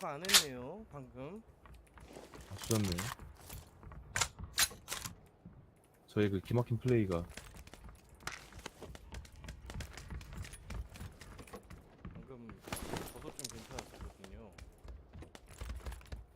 마크 안 했네요 방금 아, 주셨네. 저의 그 기막힌 플레이가 방금 저도 좀 괜찮았거든요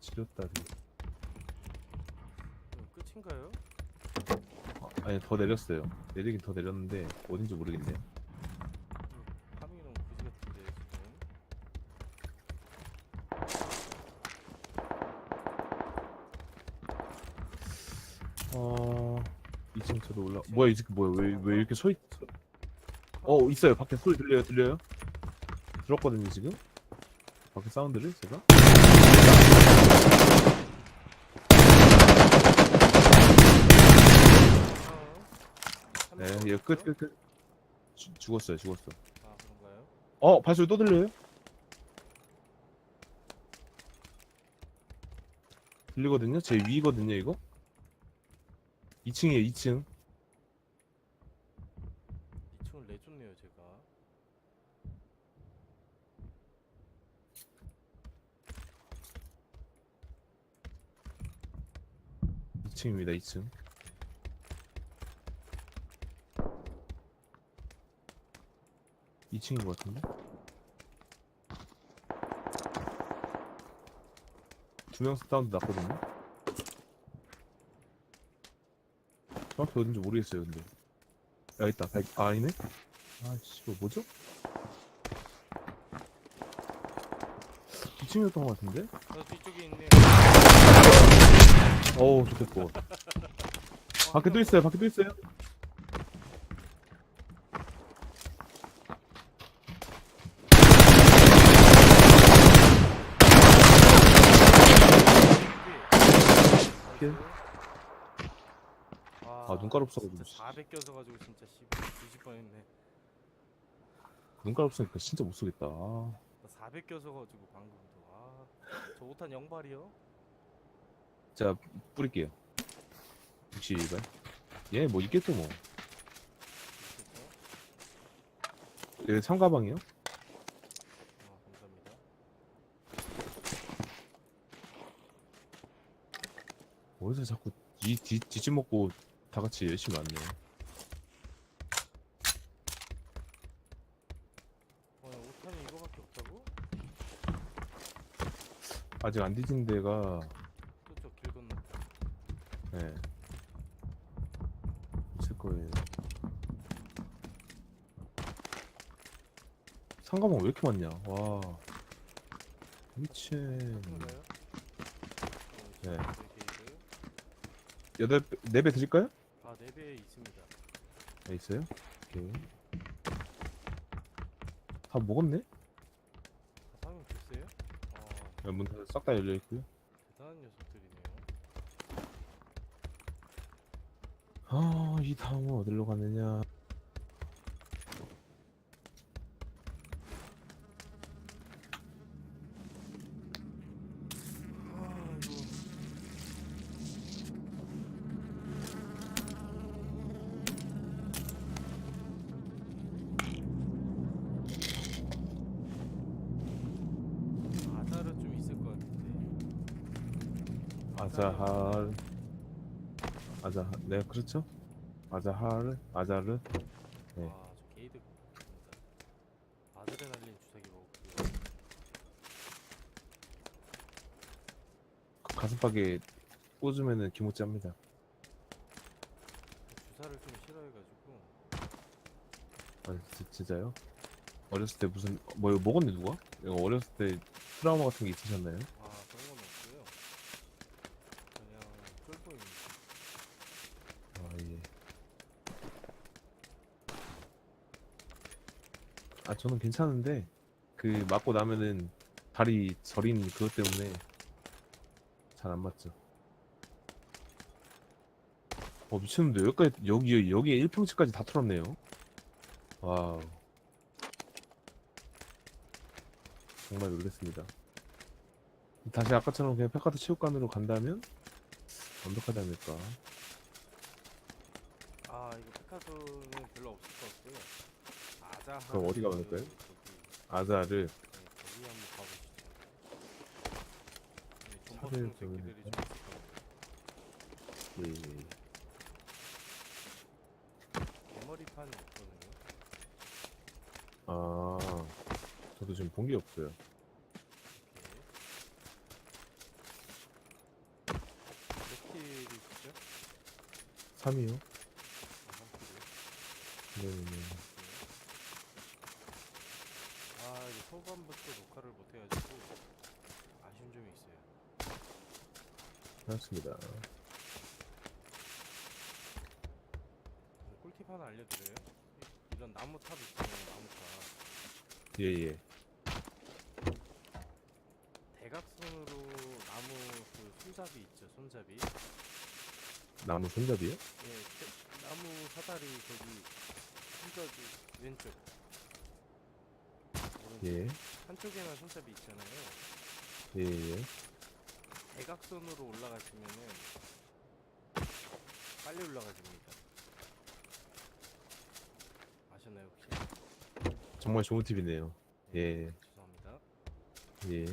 지렸다리. 음, 끝인가요? 아, 아니 더 내렸어요. 내리긴 더 내렸는데 어딘지 모르겠네요. 파밍이 너무 그지 같은데 지금 어 2층 저도 올라. 뭐야 이 새끼 뭐야 왜 왜 이렇게 서 있? 어 있어요. 밖에 소리 들려요 들려요? 들었거든요 지금. 밖에 사운드를 제가. 어, 네, 얘 끝? 끝 끝. 죽- 죽었어요 죽었어. 아 그런가요? 어 발소리 또 들려요? 들리거든요. 제 위거든요 이거. 2층이에요 2층. 2층을 내줬네요 제가 2층입니다 2층. 이층인것 같은데? 두 명씩 다운도 났거든요? 정확히 어딘지 모르겠어요 근데 야 있다 백... 아 아니네? 아씨 이거 뭐죠? 2층이었던 것 같은데? 저 뒤쪽에 있네요 어우 좋겠고 어, 밖에 한또 명- 있어요 밖에 또 있어요 킬. 아, 눈가루 없어가지고. 진짜 400 껴서가지고 진짜 씨 뒤질 뻔했네. 눈깔 없으니까 진짜 못 쏘겠다 아. 나400 껴서가지고 방금도 아, 저 5탄 영발이요? 제가 뿌릴게요 62발 얘뭐 있겠죠 뭐얘 상가방이요? 아, 감사합니다. 어디서 자꾸 이 뒤, 뒤집 먹고 다 같이 열심히 왔네 어, 5탄이 이거밖에 없다고? 아직 안 뒤진 데가 또저길 건넜다. 예 있을 거예요 상가방 왜 이렇게 많냐 와 미친 큰가요? 네. 게이드. 여덟 배- 네배 드릴까요? 아, 4배 있습니다. 네 있어요? 오케이 다 먹었네? 아, 사용 됐어요? 아, 문싹 다 열려 있고요 대단한 녀석들이네요. 아, 이 다음은 어디로 가느냐? 아, 이거 아자르 좀 있을 것 같은데. 아자할, 아자, 네, 그렇죠? 아자할, 아자르. 네. 와, 저 게이드 아드레날린 주사기 먹었고요. 그 가슴팍에 꽂으면은 기모찌 합니다. 주사를 좀 싫어해가지고 아, 지- 진짜요? 어렸을 때 무슨, 뭐, 이거 먹었네, 누가? 이거 어렸을 때 트라우마 같은 게 있으셨나요? 아 그런 건 없고요. 그냥 쫄보입니다. 아, 예. 아, 저는 괜찮은데, 그, 맞고 나면은 다리 저린 그것 때문에 잘 안 맞죠. 어, 미쳤는데, 여기까지, 여기, 여기에 1평치까지 다 털었네요. 와우. 정말 놀랬습니다. 다시 아까처럼 그냥 페카드 체육관으로 간다면 완벽하지 않을까. 아 이거 페카소는 별로 없을 것 같고요. 아자. 그럼 어디 가면 될까요? 저기, 아자를 네, 저기 한번 가보시죠. 초등학생 저기 새끼들이 좀 있을 거예요. 예, 예. 개머리판이 없거든요. 아, 저도 지금 본 게 없어요. 몇 킬이시죠? 3이요? 아, 한 킬이요? 네 네네. 아, 이게 초반부터 녹화를 못 해가지고 아쉬운 점이 있어요. 반갑습니다. 뭐 꿀팁 하나 알려드려요. 이- 이런 나무 탑 있잖아요, 나무 탑. 예, 예. 대각선으로 나무 그 손잡이 있죠, 손잡이. 나무 손잡이요? 예, 태- 나무 사다리 저기 손잡이 왼쪽. 예. 한쪽에만 손잡이 있잖아요. 예, 예. 대각선으로 올라가시면은 빨리 올라가집니다. 아셨나요 혹시? 정말 좋은 팁이네요. 네, 예. 죄송합니다. 예.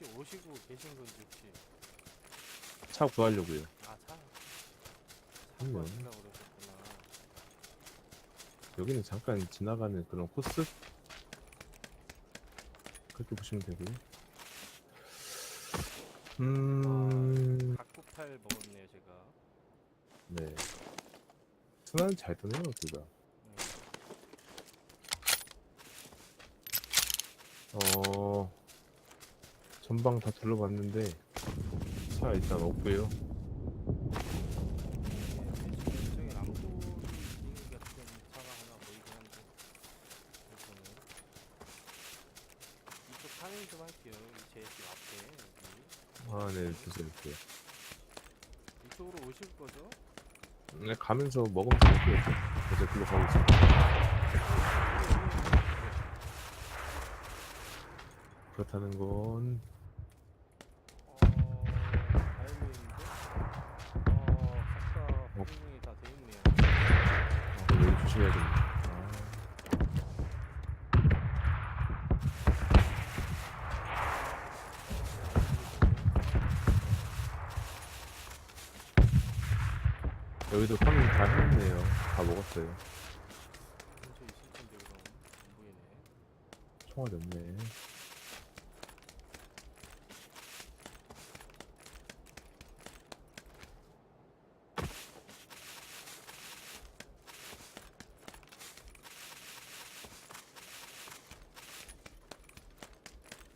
혹시 오시고 계신 건지 혹시 차 구하려고요. 아 차? 그럼요. 사고 하신다고 그러셨구나. 여기는 잠깐 지나가는 그런 코스? 그렇게 보시면 되고요. 음, 각국탈 먹었네요 제가. 네. 순환 잘 뜨네요, 둘 다. 네. 어, 전방 다 둘러봤는데, 차 일단 없고요 저기 람보르기니 같은 차가 하나 보이긴 한데 우선은 이쪽 파밍 좀 할게요. 제 집 앞에 여기 주세요, 주세요. 이쪽으로 오실 거죠? 네, 가면서 먹으면서 할게요. 이제 글로 가고 있어요. 그렇다는 건, 어, 다행인데 어, 각자 파밍이 다 돼 있네요. 아, 그럼 여기 조심해야겠네. 아, 여기도 파밍 다 했네요. 다 먹었어요. 근처 있을 텐데 그럼 안 보이네. 총알이 없네.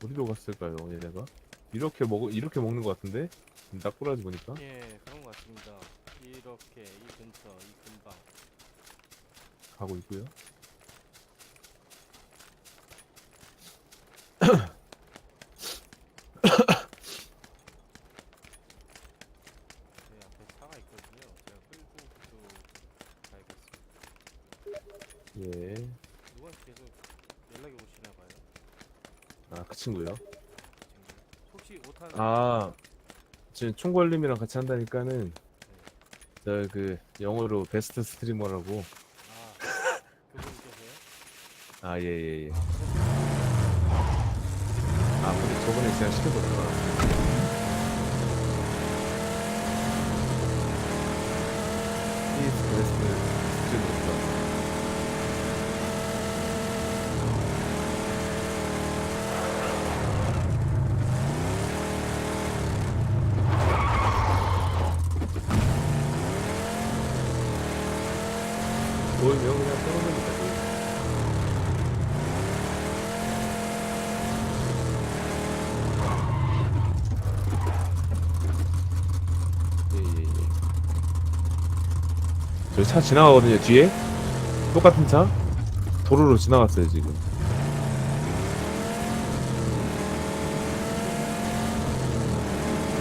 어디로 갔을까요, 얘네가? 이렇게 먹 이렇게 먹는 것 같은데? 딱 꼬라지 보니까. 예, 그런 것 같습니다. 이렇게 이 근처, 이 근방. 가고 있고요. 제 앞에 차가 있거든요. 제가 끌고 그쪽 가야겠습니다. 예. 누가 계속 연락이 오시나 봐요. 아, 그 친구요? 친구. 혹시 오탄 아, 지금 총걸림이랑 같이 한다니까는 저 그 영어로 베스트 스트리머라고. 아, 그분께서요? 아, 예, 예, 예. 아, 근데 저번에 제가. 히스 베스트 스트리머다. 보이면 그냥 써놓는 거지. 예예예. 저기 차 지나가거든요 뒤에 똑같은 차 도로로 지나갔어요 지금.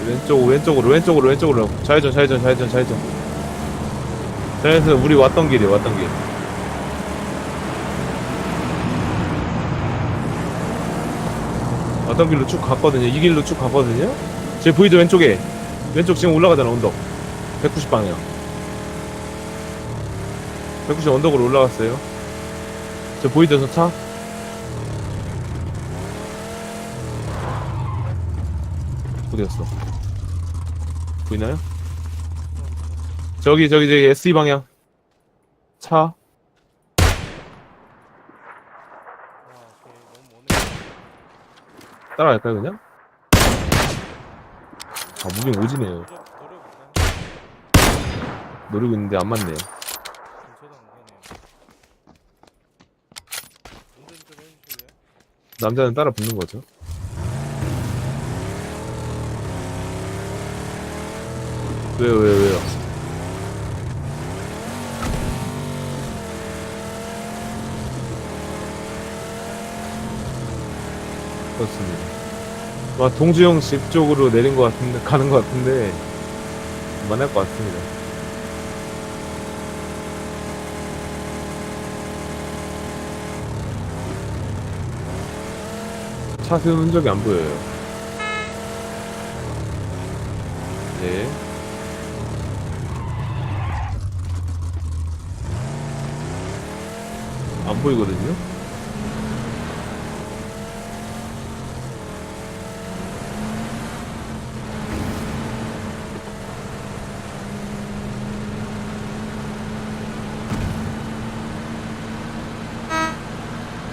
왼쪽 왼쪽으로 왼쪽으로 왼쪽으로 좌회전 좌회전 좌회전 좌회전. 좌회전 우리 왔던 길이 왔던 길. 왔던 길로 쭉 갔거든요. 이 길로 쭉 갔거든요. 제 보이죠 왼쪽에 왼쪽 지금 올라가잖아 언덕 190 방향 190 언덕으로 올라갔어요 저 보이죠 저 차? 어디 갔어? 보이나요? 저기 저기 저기 SE 방향 차 따라갈까요 그냥? 아 무빙 오지네요? 노리고 있는데 안 맞네요 근처도 안 가네요 운전 좀 해주실래요? 남자는 따라 붙는 거죠. 왜요 왜요 왜요 그렇습니다. 와 동주형 집 쪽으로 내린 것 같은데 가는 것 같은데 만날 것 같습니다 차 세우는 흔적이 안 보여요. 네. 안 보이거든요?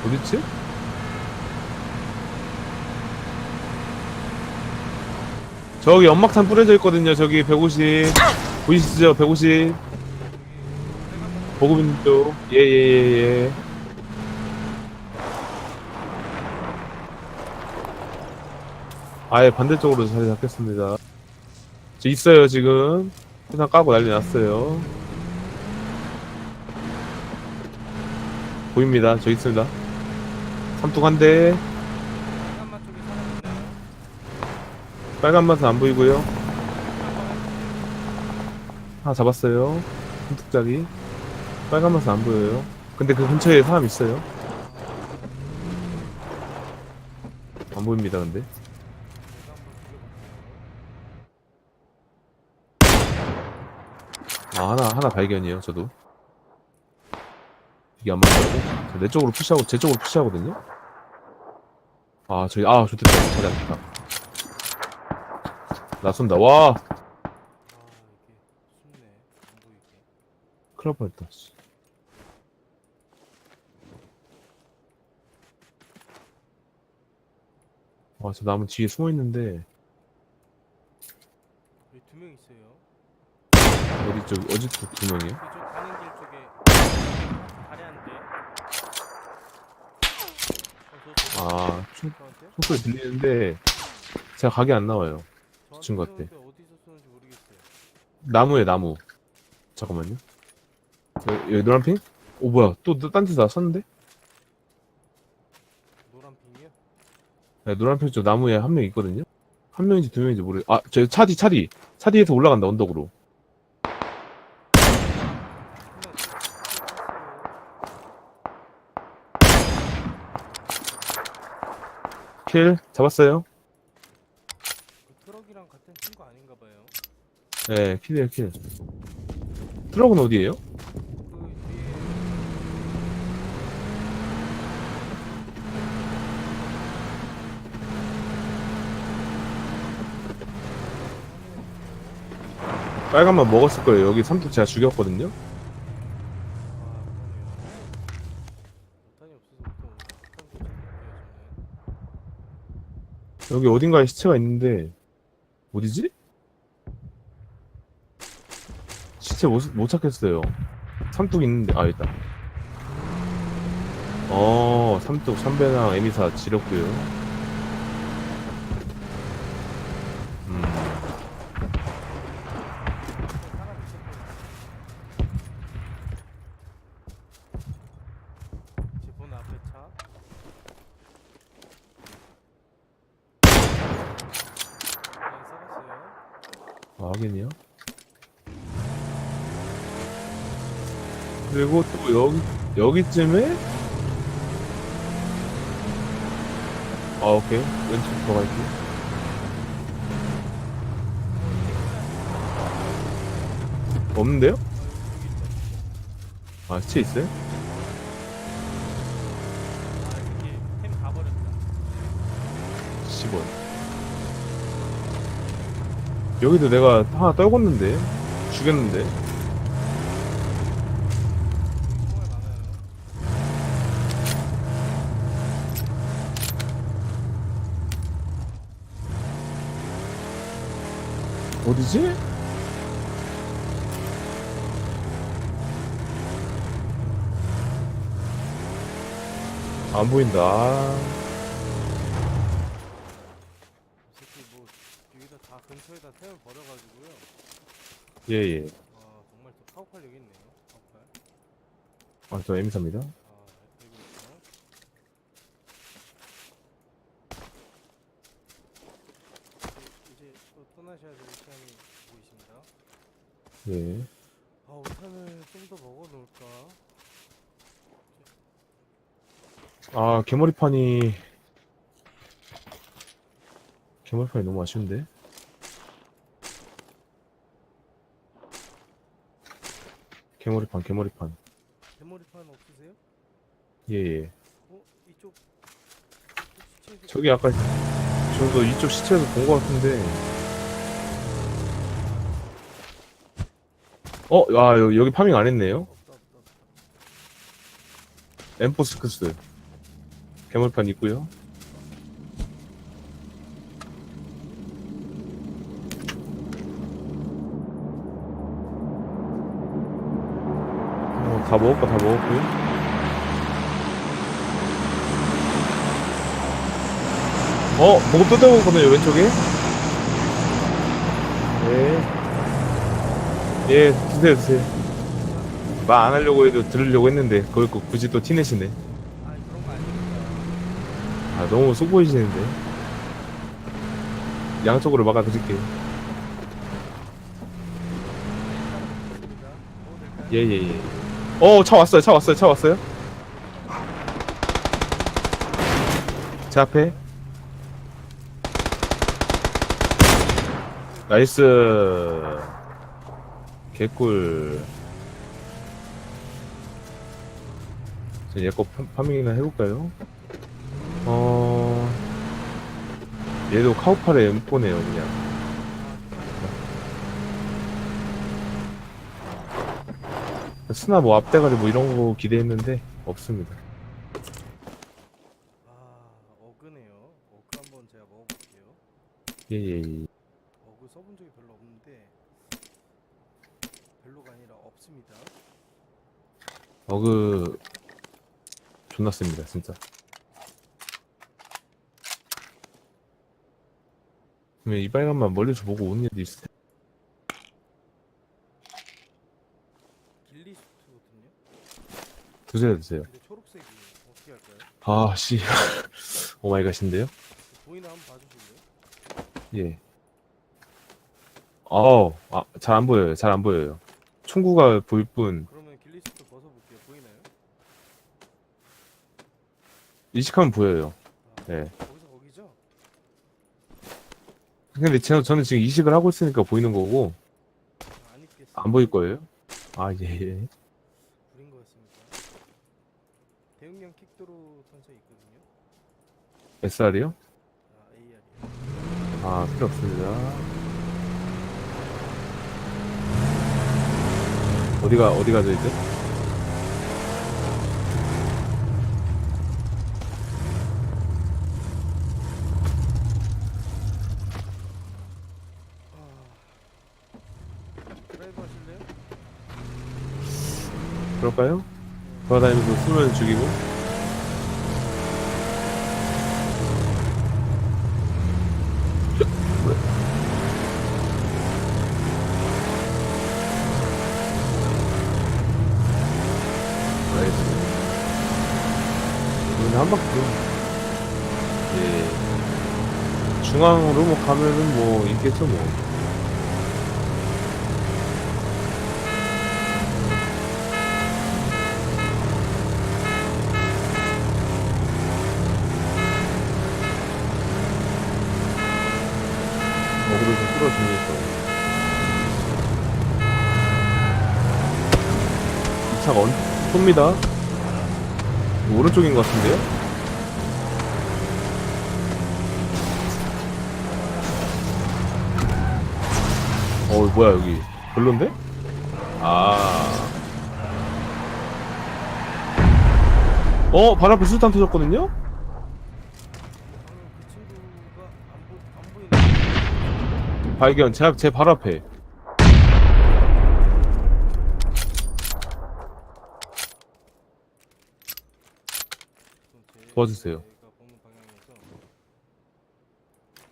어딨지? 저기 연막탄 뿌려져 있거든요. 저기 150 보이시죠? 150 보급 있는 쪽. 예예 예 예. 아예 반대쪽으로 자리 잡겠습니다. 저 있어요 지금. 세상 까고 난리 났어요. 보입니다. 저 있습니다. 대. 빨간맛 쪽에 사람 있나요? 빨간 맛은 안 보이고요. 하나 잡았어요. 삼뚝짜리. 빨간 맛은 안 보여요. 근데 그 근처에 사람 있어요. 안 보입니다, 근데. 아, 하나, 하나 발견이에요, 저도. 이게 안. 저내 쪽으로 푸시하고, 제 쪽으로 푸시하거든요? 아, 저기, 아, 좋겠다. 찾았다. 나 쏜다. 와! 아 이게 숨네 안 보이게 큰일 날 뻔했다. 씨. 아, 저 나무 뒤에 숨어 있는데 여기 두 명 있어요 어디 쪽 어디 쪽 두 명이요? 그쪽 가는 길 쪽에 아래한데 어, 아, 총, 저한테? 총소리 들리는데 제가 각이 안 나와요. 미친 것 같아. 쏘는데 어디서 쏘는지 모르겠어요 나무에 나무. 잠깐만요. 여기, 여기 노란 핑? 오 뭐야? 또 딴 데서 쐈는데? 노란 핑이요? 네, 노란 핑쪽 나무에 한 명 있거든요. 한 명인지 두 명인지 모르. 아, 저 차디 차디 차디에서 올라간다 언덕으로. 킬 잡았어요. 그 트럭이랑 같은 친구 아닌가 봐요 네, 킬이에요 킬. 트럭은 어디에요? 빨간만 먹었을 거예요. 여기 삼뚝 제가 죽였거든요. 여기 어딘가에 시체가 있는데 어디지? 시체 못, 못 찾겠어요. 삼뚝 있는데 아 있다. 어 삼뚝 삼배랑 에미사 지렸고요. 음 사람 있었거든요 제본 앞에 차 그냥 썩었어요 아, 확인이요. 그리고 또 여기 여기쯤에 아 오케이 왼쪽. 없는데요? 어, 여기 있다 아 시체 있어요? 아 이게 템 가버렸다 10원. 여기도 내가 하나 떨궜는데 죽였는데 정말 많아요. 어디지? 안 보인다. 새끼 뭐 여기다 다 근처에다 템을 버려가지고요. 예예. 아 정말 또 파워팔 여기 있네요. 파워팔. 아, 저 M3입니다. 아 여기 있죠. 이제, 이제 또 떠나셔야 될 시간이 보이십니다. 예. 아 우탄을 좀 더 먹어 놓을까? 아, 개머리판이 개머리판이 너무 아쉬운데. 개머리판, 개머리판. 대머리판 없으세요? 예예. 어 이쪽 이쪽 시체에서 저기 아까 저도 이쪽 시체에서 본 것 같은데. 어, 아 여기, 여기 파밍 안 했네요. 엠포스크스 개물판 있고요. 어, 다 먹을 거다 먹었고요. 어, 보급 또 떠먹었거든요, 왼쪽에. 네. 예, 드세요, 드세요. 말 안 하려고 해도 들으려고 했는데, 그걸 꼭 굳이 또 티내시네. 아 그런 거 아닙니다. 아 너무 속 보이시는데 양쪽으로 막아 드릴게요 좋습니다. 먹어도 될까요? 예 예 예 어 차 왔어요 차 왔어요 차 왔어요 제 앞에 나이스 개꿀 자, 얘거 파- 파밍이나 해볼까요? 어... 얘도 카우팔의 M4네요 그냥 스나 뭐 앞대가리 뭐 이런 거 기대했는데 없습니다 아 어그네요. 어그 한번 제가 먹어볼게요. 예 예 예 어그 써본 적이 별로 없는데 별로가 아니라 없습니다. 어그 존나 셉니다 진짜. 그러면 이 빨간만 멀리서 보고 오는 애도 있을 텐데. 길리스트거든요. 드세요 드세요. 근데 초록색이 어떻게 할까요? 아씨. 오마이갓인데요? 보이나 한번 봐주실래요? 예. 어우 아, 잘 안 보여요. 잘 안 보여요. 총구가 보일 뿐 그러면 길리스트 벗어볼게요. 보이나요? 이식하면 보여요 아, 네. 거기서 거기죠? 근데 제, 저는 지금 이식을 하고 있으니까 보이는 거고 아, 안 입겠어요. 안 보일 거예요 아 예. 구린 거였습니다. 대용량 킥도로 선수 있거든요. SR이요? 아 AR이요. 아 필요 없습니다 어디가 어디 있죠? 드라이브 하실래요? 그럴까요? 돌아다니면서 수면 죽이고? 예. 중앙으로 뭐 가면은 뭐 있겠죠 뭐 어그로 좀 끌어줍니까 이 차가 언, 쏩니다 오른쪽인 것 같은데요? 어 뭐야 여기 별론데? 아. 어, 발 앞에 수탄 터졌거든요? 발견, 제, 제 발 앞에. 도와주세요. 제가 보는 방향에서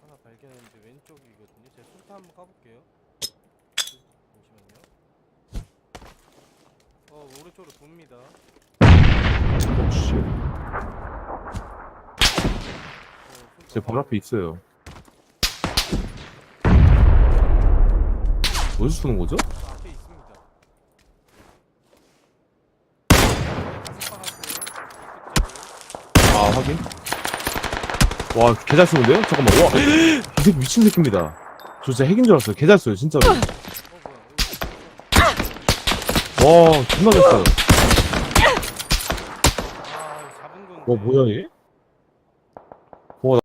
하나 발견했는데 왼쪽이거든요. 제가 술탄 한번 까볼게요. 잠시만요. 어 오른쪽으로 돕니다. 씨, 어, 제 앞에 있어요. 어디서 쏘는 거죠? 아, 앞에 있습니다. 가슴 박았어요. 아, 확인. 와, 개잘 쏘는데요? 잠깐만, 와. 이 새끼 미친 새끼입니다. 저 진짜 핵인 줄 알았어요. 개잘 쏘요, 진짜로. 와, 존나 잘 쏴요. 아. 와, 뭐야, 얘?